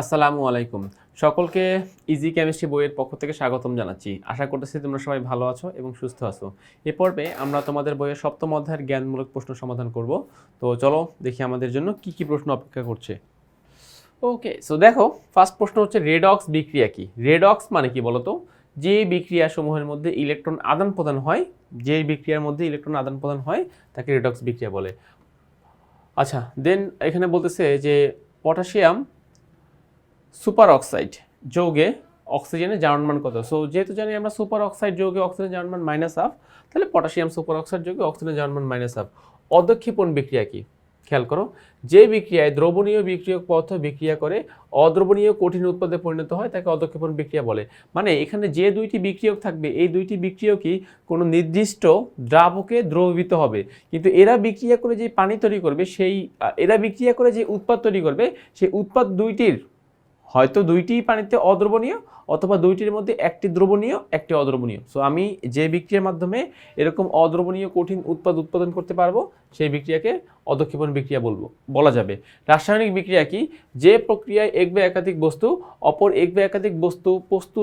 আসসালামু আলাইকুম। সকলকে ইজি কেমিস্ট্রি বইয়ের পক্ষ থেকে স্বাগতম জানাচ্ছি। আশা করতেছি তোমরা সবাই ভালো আছো এবং সুস্থ আছো। এ পর্বে আমরা তোমাদের বইয়ের সপ্তম অধ্যায়ের জ্ঞানমূলক প্রশ্ন সমাধান করব। তো চলো দেখি আমাদের জন্য কি কি প্রশ্ন অপেক্ষা করছে। ওকে সো দেখো ফার্স্ট প্রশ্ন হচ্ছে রেডক্স বিক্রিয়া কি? রেডক্স মানে কি বলতো? যে বিক্রিয়া সমূহের মধ্যে ইলেকট্রন আদান প্রদান হয় যে বিক্রিয়ার মধ্যে ইলেকট্রন আদান প্রদান হয়, তাকে রেডক্স বিক্রিয়া বলে। আচ্ছা দেন এখানে বলতেছে যে পটাশিয়াম সুপার অক্সাইড যৌগে অক্সিজেনের জারণমান কত? সো যেহেতু জানি আমরা সুপার অক্সাইড যৌগে অক্সিজেন জারণমান মাইনাস হাফ তাহলে পটাশিয়াম সুপার অক্সাইড যৌগে অক্সিজেন জারণমান মাইনাস হাফ অদক্ষেপণ বিক্রিয়া কি? খেয়াল করো, যে বিক্রিয়ায় দ্রবণীয় বিক্রিয়ক পদার্থ বিক্রিয়া করে অদ্রবণীয় কঠিন উৎপাদে পরিণত হয়, তাকে অদক্ষেপণ বিক্রিয়া বলে। মানে এখানে যে দুইটি বিক্রিয়ক থাকবে, এই দুইটি বিক্রিয়কই কোনো নির্দিষ্ট দ্রাবকে দ্রবীভূত হবে। কিন্তু এরা বিক্রিয়া করে যে পানি তৈরি করবে, সেই, এরা বিক্রিয়া করে যে উৎপাদ তৈরি করবে, সেই উৎপাদ দুইটির হয়তো দুইটিই পানিতে অদ্রবণীয় অথবা দুইটির মধ্যে একটি দ্রবণীয়, একটি অদ্রবণীয়। সো আমি যে বিক্রিয়ার মাধ্যমে এরকম অদ্রবণীয় কঠিন উৎপাদ উৎপাদন করতে পারব, সেই বিক্রিয়াকে অদক্ষেপণ বিক্রিয়া বলব, বলা যাবে। রাসায়নিক বিক্রিয়া কি? যে প্রক্রিয়ায় এক বা একাধিক বস্তু, অপর এক বা একাধিক বস্তু বস্তু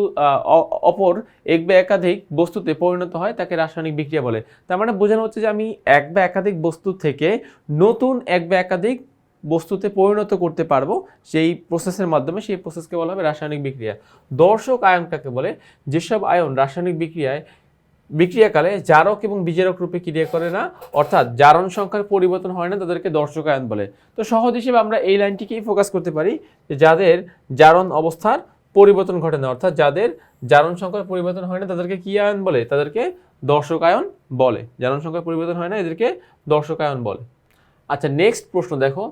অপর এক বা একাধিক বস্তুতে পরিণত হয়, তাকে রাসায়নিক বিক্রিয়া বলে। তার মানে বোঝানো হচ্ছে যে আমি এক বা একাধিক বস্তু থেকে নতুন এক বা একাধিক বস্তুতে পরিণত করতে পারব সেই প্রসেসের মাধ্যমে, সেই প্রসেসকে বলা হবে রাসায়নিক বিক্রিয়া। দর্শক আয়ন কাকে বলে? যেসব আয়ন রাসায়নিক বিক্রিয়ায়, বিক্রিয়াকালে জারক এবং বিজারক রূপে ক্রিয়া করে না, অর্থাৎ জারণ সংখ্যার পরিবর্তন হয় না, তাদেরকে দর্শক আয়ন বলে। তো সহজ হিসেবে আমরা এই লাইনটিকেই ফোকাস করতে পারি যে যাদের জারণ অবস্থার পরিবর্তন ঘটে না, অর্থাৎ যাদের জারণ সংখ্যার পরিবর্তন হয় না, তাদেরকে কি আয়ন বলে? তাদেরকে দর্শক আয়ন বলে। জারণ সংখ্যার পরিবর্তন হয় না, এদেরকে দর্শক আয়ন বলে। আচ্ছা নেক্সট প্রশ্ন দেখো।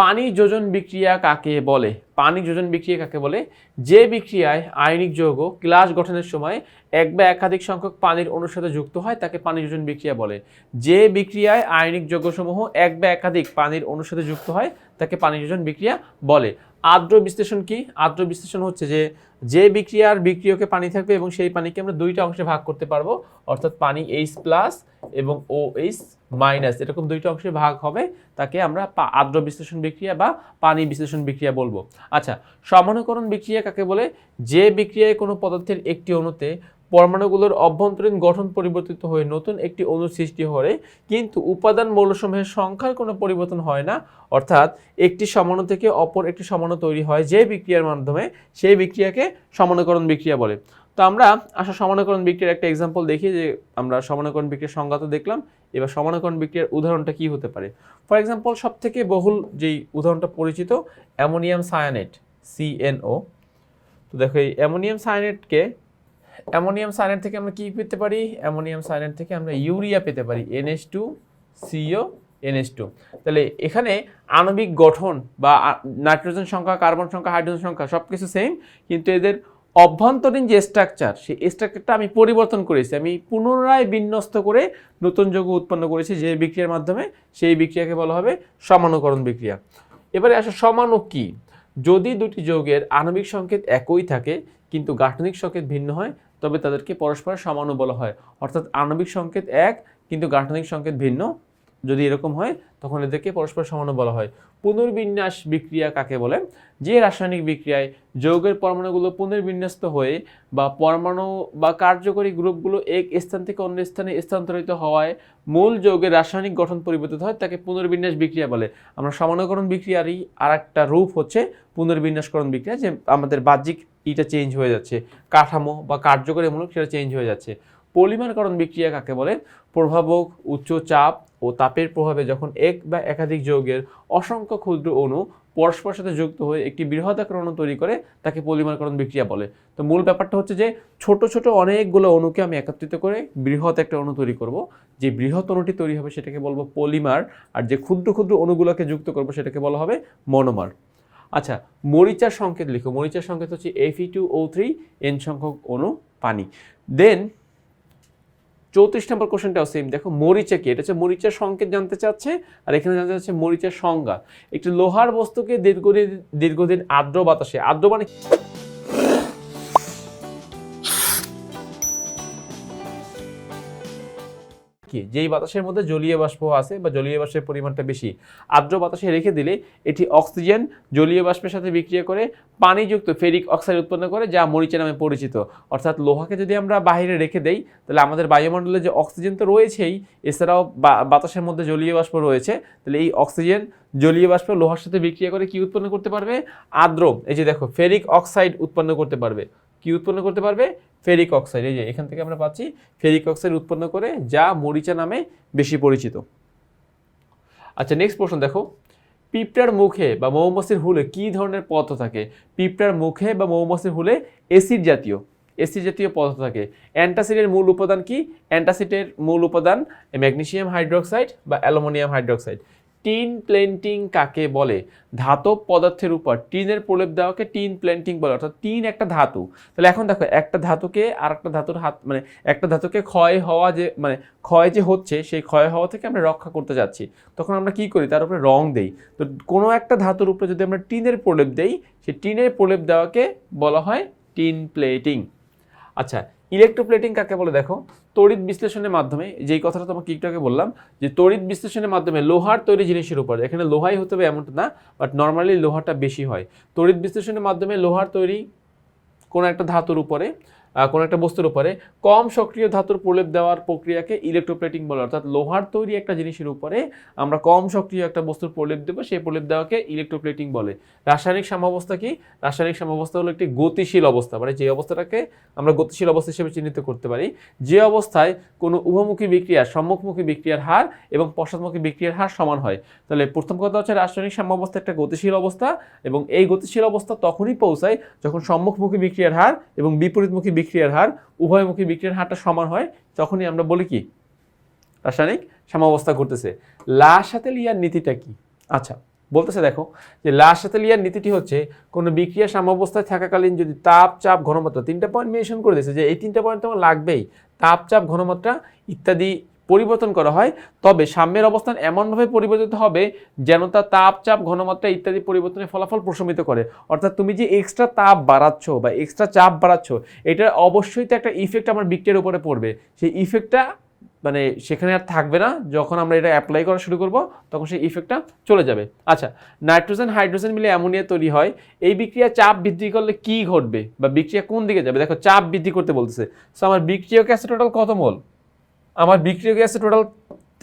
পানি যোজন বিক্রিয়া কাকে বলে? পানি যোজন বিক্রিয়া কাকে বলে? যে বিক্রিয়ায় আয়নিক যৌগ ক্লাস গঠনের সময় এক বা একাধিক সংখ্যক পানির অণুর সাথে যুক্ত হয়, তাকে পানি যোজন বিক্রিয়া বলে। যে বিক্রিয়ায় আয়নিক যৌগসমূহ এক বা একাধিক পানির অণুর সাথে যুক্ত হয়, তাকে পানি যোজন বিক্রিয়া বলে। আর্দ্র বিশ্লেষণ কি? আর্দ্র বিশ্লেষণ হচ্ছে যে যে বিক্রিয়ার বিক্রিয়কে পানি থাকবে এবং সেই পানিকে আমরা দুইটা অংশে ভাগ করতে পারব, অর্থাৎ পানি এইচ প্লাস এবং ও এইচ মাইনাস, এরকম দুইটা অংশে ভাগ হবে, তাকে আমরা আর্দ্র বিশ্লেষণ বিক্রিয়া বা পানি বিশ্লেষণ বিক্রিয়া বলব। আচ্ছা সমানুকরণ বিক্রিয়া কাকে বলে? যে বিক্রিয়ায় কোনো পদার্থের একটি অণুতে পরমাণুগুলোর অভ্যন্তরীণ গঠন পরিবর্তিত হয়ে নতুন একটি অণু সৃষ্টি হয় কিন্তু উপাদান মৌলসমূহের সংখ্যার কোনো পরিবর্তন হয় না, অর্থাৎ একটি সমাণু থেকে অপর একটি সমাণু তৈরি হয় যে বিক্রিয়ার মাধ্যমে, সেই বিক্রিয়াকে সমানুকরণ বিক্রিয়া বলে। তো আমরা আসা সমানুকরণ বিক্রিয়ার একটা এক্সাম্পল দেখি যে আমরা সমানুকরণ বিক্রিয়ার সংজ্ঞা তো দেখলাম। এবার সমানুকরণ বিক্রিয়ার উদাহরণটা কি হতে পারে? ফর এক্সাম্পল সব থেকে বহুল যেই উদাহরণটা পরিচিত, অ্যামোনিয়াম সায়ানেট সিএনও তো দেখো এই অ্যামোনিয়াম সায়ানেটকে, অ্যামোনিয়াম সায়ানেট থেকে আমরা কি পেতে পারি? অ্যামোনিয়াম সায়ানেট থেকে আমরা ইউরিয়া পেতে পারি NS two CO NS two তাহলে এখানে আণবিক গঠন বা নাইট্রোজেন সংখ্যা, কার্বন সংখ্যা, হাইড্রোজেন সংখ্যা সব কিছু সেম কিন্তু এদের অভ্যন্তরীণ যে স্ট্রাকচার সেই স্ট্রাকচারটা আমি পরিবর্তন করেছি। আমি পুনরায় বিন্যস্ত করে নতুন যৌগ উৎপন্ন করেছি যে বিক্রিয়ার মাধ্যমে। সেই বিক্রিয়াকে বলা হবে সমানুকরণ বিক্রিয়া। এবারে আসা সমানক কি? যদি দুটি যৌগের আণবিক সংকেত একই থাকে, কিন্তু গাঠনিক সংকেত ভিন্ন হয়, তবে তাদেরকে পরস্পর সমানু বলা হয়। অর্থাৎ আণবিক সংকেত এক, কিন্তু গাঠনিক সংকেত ভিন্ন যদি এরকম হয়, তখন এদেরকে পরস্পর সমানু বলা হয়। পুনর্বিন্যাস বিক্রিয়া কাকে বলে? যে রাসায়নিক বিক্রিয়ায় যৌগের পরমাণুগুলো পুনর্বিন্যস্ত হয়ে বা পরমাণু বা কার্যকরী গ্রুপগুলো এক স্থান থেকে অন্য স্থানে স্থানান্তরিত হওয়ায় মূল যৌগের রাসায়নিক গঠন পরিবর্তিত হয়, তাকে পুনর্বিন্যাস বিক্রিয়া বলে। আমরা সমানুকরণ বিক্রিয়ারই আর একটা রূপ হচ্ছে পুনর্বিন্যাসকরণ বিক্রিয়া, যে আমাদের বাহ্যিক ইটা চেঞ্জ হয়ে যাচ্ছে, কাঠামো বা কার্যকরী মূলক সেটা চেঞ্জ হয়ে যাচ্ছে। পলিমারকরণ বিক্রিয়া কাকে বলে? প্রভাবক উচ্চ চাপ ও তাপের প্রভাবে যখন এক বা একাধিক যৌগের অসংখ্য ক্ষুদ্র অণু পরস্পর সাথে যুক্ত হয়ে একটি বৃহদাকার অণু তৈরি করে, তাকে পলিমারকরণ বিক্রিয়া বলে। তো মূল ব্যাপারটা হচ্ছে যে, ছোট ছোট অনেকগুলো অণুকে আমি একত্রিত করে বৃহৎ একটা অণু তৈরি করব। যে বৃহৎ অণুটি তৈরি হবে সেটাকে বলব পলিমার, আর যে ক্ষুদ্র ক্ষুদ্র অণুগুলোকে যুক্ত করব সেটাকে বলা হবে মনোমার। আচ্ছা মরিচার সংকেত লিখো। মরিচার সংকেত হচ্ছে Fe two O three n সংখ্যক অণু পানি। দেন চৌত্রিশ নম্বর কোশ্চেনটাও সেম দেখো, মরিচা কি? এটা হচ্ছে মরিচার সংকেত জানতে চাচ্ছে, আর এখানে জানতে চাচ্ছে মরিচার সংজ্ঞা। একটি লোহার বস্তুকে দীর্ঘদিন দীর্ঘদিন আর্দ্র বাতাসে, আর্দ্র মানে কি? যেই বাতাসের মধ্যে জলীয় বাষ্প আছে বা জলীয় বাষ্পের পরিমাণটা বেশি, আর্দ্র বাতাসে রেখে দিলে এটি অক্সিজেন জলীয় বাষ্পের সাথে বিক্রিয়া করে পানিযুক্ত ফেরিক অক্সাইড উৎপন্ন করে, যা মরিচা নামে পরিচিত। অর্থাৎ লোহাকে যদি আমরা বাইরে রেখে দেই, তাহলে আমাদের বায়ুমণ্ডলে যে অক্সিজেন তো রয়েছেই, এছাড়াও বাতাসের মধ্যে জলীয় বাষ্প রয়েছে, তাহলে এই অক্সিজেন জলীয় বাষ্প লোহার সাথে বিক্রিয়া করে কি উৎপন্ন করতে পারবে? আর্দ্র, এই যে দেখো, ফেরিক অক্সাইড উৎপন্ন করতে পারবে। কি উৎপন্ন করতে পারবে? Ferric oxide. এই যে, এখান থেকে আমরা পাচ্ছি ফেরিক অক্সাইড উৎপন্ন করে যা মরিচা নামে বেশি পরিচিত। আচ্ছা নেক্সট প্রশ্ন দেখো। পিঁপড়ার মুখে বা মৌমাছির হুলে কি ধরনের পদার্থ থাকে? পিঁপড়ার মুখে বা মৌমাছির হুলে এসিড জাতীয়। অ্যাসিড জাতীয় পদার্থ থাকে। অ্যান্টাসিডের মূল উপাদান কি? অ্যান্টাসিডের মূল উপাদান ম্যাগনেসিয়াম হাইড্রোক্সাইড বা অ্যালুমিনিয়াম হাইড্রোক্সাইড। টিন প্লেন্টিং কাকে বলে? ধাতব পদার্থের উপর, টিনের প্রলেপ দেওয়াকে টিন প্লেন্টিং বলে, অর্থাৎ টিন একটা ধাতু। তাহলে এখন দেখো, একটা ধাতুকে আর একটা ধাতুর হাত মানে একটা ধাতুকে ক্ষয় হওয়া যে মানে ক্ষয় যে হচ্ছে, সেই ক্ষয় হওয়া থেকে আমরা রক্ষা করতে যাচ্ছি। তখন আমরা কি করি? তার উপরে রং দেই। তো কোনো একটা ধাতুর উপরে যদি আমরা টিনের প্রলেপ দেই, সেই টিনের প্রলেপ দেওয়াকে বলা হয় টিন প্লেটিং। আচ্ছা ইলেকট্রোপ্লেটিং কাকে বলে দেখো? তড়িৎ বিশ্লেষণের মাধ্যমে, যেই কথাটা তোমাকে একটু বললাম, যে তড়িৎ বিশ্লেষণের মাধ্যমে লোহার তৈরি জিনিসের উপর, এখানে লোহাই হতে হবে এমনটা না বাট নর্মালি লোহাটা বেশি হয়। তড়িৎ বিশ্লেষণের মাধ্যমে লোহার তৈরি কোনো একটা ধাতুর উপরে কোনো একটা বস্তুর উপরে কম সক্রিয় ধাতুর প্রলেপ দেওয়ার প্রক্রিয়াকে ইলেকট্রোপ্লেটিং বলে। অর্থাৎ লোহার তৈরি একটা জিনিসের উপরে আমরা কম সক্রিয় একটা বস্তুর প্রলেপ দেবো, সেই প্রলেপ দেওয়াকে ইলেকট্রোপ্লেটিং বলে। রাসায়নিক সাম্যাবস্থা কি? রাসায়নিক সাম্যাবস্থা হলো একটি গতিশীল অবস্থা মানে যে অবস্থাটাকে আমরা গতিশীল অবস্থা হিসেবে চিহ্নিত করতে পারি, যে অবস্থায় কোনো উভমুখী বিক্রিয়ার, সম্মুখমুখী বিক্রিয়ার হার এবং পশ্চাৎমুখী বিক্রিয়ার হার সমান হয়। তাহলে প্রথম কথা হচ্ছে রাসায়নিক সাম্যাবস্থা একটা গতিশীল অবস্থা এবং এই গতিশীল অবস্থা তখনই পৌঁছায় যখন সম্মুখমুখী বিক্রিয়ার হার এবং বিপরীতমুখী বিক্রিয়ার হার, উভয়মুখী বিক্রিয়ার হারটা সমান হয়, তখনই আমরা বলি কি? রাসায়নিক সাম্যাবস্থা ঘটতেছে। লা সাথে লিয়ার নীতিটা কি? আচ্ছা বলতেছে দেখো যে লা সাথে লিয়ার নীতিটি হচ্ছে, কোনো বিক্রিয়া সাম্যাবস্থায় থাকাকালীন যদি তাপ, চাপ, ঘনমাত্রা তিনটা পয়েন্ট মেনশন করে দিয়েছে, যে এই তিনটা পয়েন্ট তোমার লাগবেই। তাপ, চাপ, ঘনমাত্রা ইত্যাদি পরিবর্তন করা হয়। তবে সাম্যের অবস্থান এমনভাবে পরিবর্তিত হবে যেন তা তাপ, চাপ, ঘনমাত্রা ইত্যাদি পরিবর্তনের ফলাফল প্রশমিত করে। অর্থাৎ তুমি যে এক্সট্রা তাপ বাড়াচ্ছ বা এক্সট্রা চাপ বাড়াচ্ছ এটার অবশ্যই তো একটা ইফেক্ট আমার বিক্রিয়ার উপরে পড়বে। সেই ইফেক্টটা মানে সেখানে আর থাকবে না। যখন আমরা এটা অ্যাপ্লাই করা শুরু করব, তখন সেই ইফেক্টটা চলে যাবে। আচ্ছা নাইট্রোজেন, হাইড্রোজেন মিলে অ্যামোনিয়া তৈরি হয়, এই বিক্রিয়া চাপ বৃদ্ধি করলে কি ঘটবে বা বিক্রিয়া কোন দিকে যাবে? দেখো, চাপ বৃদ্ধি করতে বলতেছে। সো আমার বিক্রিয়ক আছে টোটাল কত মোল? আমার বিক্রিয়ক আছে টোটাল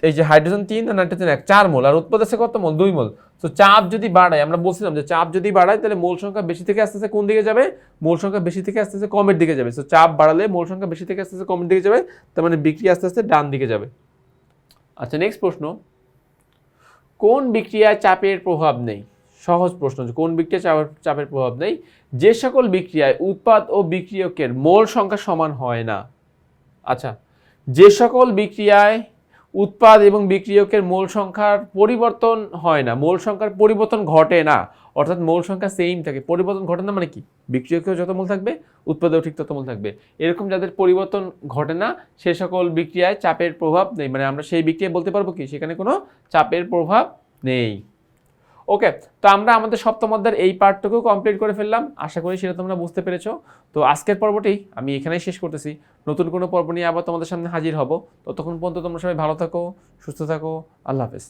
এই যে হাইড্রোজেন তিন আর নাইট্রোজেন এক, চার মোল, আর উৎপাদ আছে কত মোল? দুই মোল। তো চাপ যদি বাড়ায়, আমরা বলছিলাম যে চাপ যদি বাড়ায়, তাহলে মোল সংখ্যা বেশি থেকে আস্তে আস্তে কোন দিকে যাবে? মোল সংখ্যা বেশি থেকে আস্তে আস্তে কমের দিকে যাবে। তো চাপ বাড়ালে মোল সংখ্যা বেশি থেকে আস্তে আস্তে কমের দিকে যাবে, তার মানে বিক্রিয়া আস্তে আস্তে ডান দিকে যাবে। আচ্ছা নেক্সট প্রশ্ন। কোন বিক্রিয়ায় চাপের প্রভাব নেই? সহজ প্রশ্ন যে কোন বিক্রিয়ায় চাপের চাপের প্রভাব নেই? যে সকল বিক্রিয়ায় উৎপাদ ও বিক্রিয়কের মোল সংখ্যা সমান হয় না। আচ্ছা যে সকল বিক্রিয়ায় উৎপাদ এবং বিক্রিয়কের মূল সংখ্যার পরিবর্তন হয় না, মোল সংখ্যার পরিবর্তন ঘটে না, অর্থাৎ মোল সংখ্যা সেম থাকে। পরিবর্তন ঘটে না মানে কি? বিক্রিয়কেও যত মোল থাকবে, উৎপাদেও ঠিক তত মোল থাকবে। এরকম যাদের পরিবর্তন ঘটে না, সে সকল বিক্রিয়ায় চাপের প্রভাব নেই। মানে আমরা সেই বিক্রিয়া বলতে পারব কি? সেখানে কোনো চাপের প্রভাব নেই। ওকে তো আমরা আমাদের সপ্তম অধ্যায়ের এই পার্টটুকু কমপ্লিট করে ফেললাম। আশা করি সেটা তোমরা বুঝতে পেরেছ। তো আজকের পর্বটি আমি এখানেই শেষ করতেছি। নতুন কোনো পর্ব নিয়ে আবার তোমাদের সামনে হাজির হব। ততক্ষণ পর্যন্ত তোমরা সবাই ভালো থাকো, সুস্থ থাকো। আল্লাহ হাফেজ।